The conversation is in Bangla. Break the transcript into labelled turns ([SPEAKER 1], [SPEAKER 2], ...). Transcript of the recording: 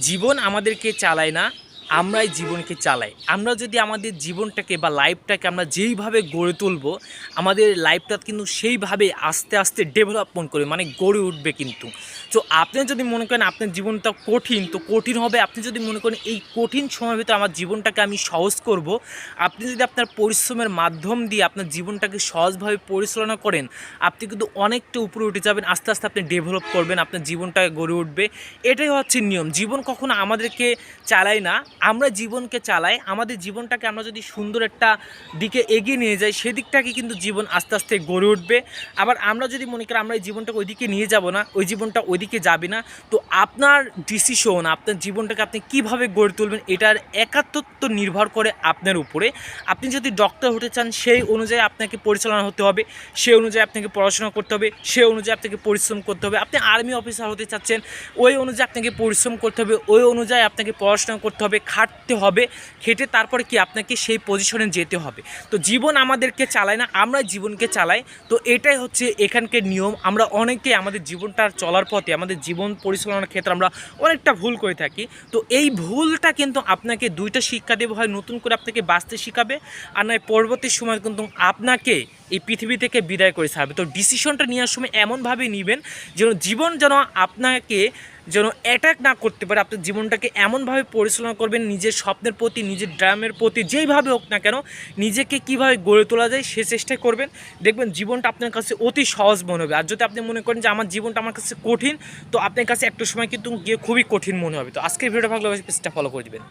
[SPEAKER 1] জীবন আমাদেরকে চালায় না আমরাই জীবনকে চালাই। আমরা যদি আমাদের জীবনটাকে বা লাইফটাকে আমরা যেইভাবে গড়ে তুলবো, আমাদের লাইফটা কিন্তু সেইভাবে আস্তে আস্তে ডেভেলপমেন্ট করে মানে গড়ে উঠবে কিন্তু। তো আপনি যদি মনে করেন আপনার জীবনটা কঠিন, তো কঠিন হবে। আপনি যদি মনে করেন এই কঠিন সময়ের ভিতরে আমার জীবনটাকে আমি সহজ করব, আপনি যদি আপনার পরিশ্রমের মাধ্যম দিয়ে আপনার জীবনটাকে সহজভাবে পরিচালনা করেন, আপনি কিন্তু অনেকটা উপরে উঠে যাবেন, আস্তে আস্তে আপনি ডেভেলপ করবেন, আপনার জীবনটা গড়ে উঠবে। এটাই হচ্ছে নিয়ম। জীবন কখনো আমাদেরকে চালায় না। আমরা জীবনকে চালাই, আমাদের জীবনটাকে আমরা যদি সুন্দর একটা দিকে এগিয়ে নিয়ে যাই, সেদিকটাকে কিন্তু জীবন আস্তে আস্তে গড়ে উঠবে। আবার আমরা যদি মনে করি আমরা এই জীবনটাকে ওইদিকে নিয়ে যাব না, ওই জীবনটা ওইদিকে যাবে না, তো আপনার ডিসিশন আপনার জীবনটাকে আপনি কীভাবে গড়ে তুলবেন, এটার একাত্মত্ব নির্ভর করে আপনার উপরে। আপনি যদি ডক্টর হতে চান, সেই অনুযায়ী আপনাকে পরিচালনা হতে হবে, সেই অনুযায়ী আপনাকে পড়াশোনা করতে হবে, সেই অনুযায়ী আপনাকে পরিশ্রম করতে হবে। আপনি আর্মি অফিসার হতে চাচ্ছেন, ওই অনুযায়ী আপনাকে পরিশ্রম করতে হবে, ওই অনুযায়ী আপনাকে পড়াশোনা করতে হবে। খাটতে হবে, খেটে তারপরে কি আপনাকে সেই পজিশনে যেতে হবে। তো জীবন আমাদেরকে চালায় না, আমরা জীবনকে চালাই। তো এটাই হচ্ছে এখানকার নিয়ম। আমরা অনেকে আমাদের জীবনটা চলার পথে, আমাদের জীবন পরিচালনার ক্ষেত্রে আমরা অনেকটা ভুল করে থাকি। তো এই ভুলটা কিন্তু আপনাকে দুইটা শিক্ষা দেবে। হয় নতুন করে আপনাকে বাঁচতে শেখাবে, আর নয় পরবর্তী সময় কিন্তু আপনাকে এই পৃথিবী থেকে বিদায় করে ছাড়বে। তো ডিসিশনটা নেওয়ার সময় এমনভাবে নেবেন যেন জীবন যেন আপনাকে যেন অ্যাটাক না করতে পারে, আপনার জীবনটাকে এমনভাবে পরিচালনা করবেন, নিজের স্বপ্নের প্রতি, নিজের ড্রামের প্রতি, যেইভাবে হোক না কেন, নিজেকে কীভাবে গড়ে তোলা যায় সে চেষ্টা করবেন। দেখবেন জীবনটা আপনার কাছে অতি সহজ মনে হবে। আর যদি আপনি মনে করেন যে আমার জীবনটা আমার কাছে কঠিন, তো আপনার কাছে একটা সময় কিন্তু গিয়ে খুবই কঠিন মনে হবে। তো আজকের ভিডিওটা ভালো পেজটা ফলো করে দেবেন।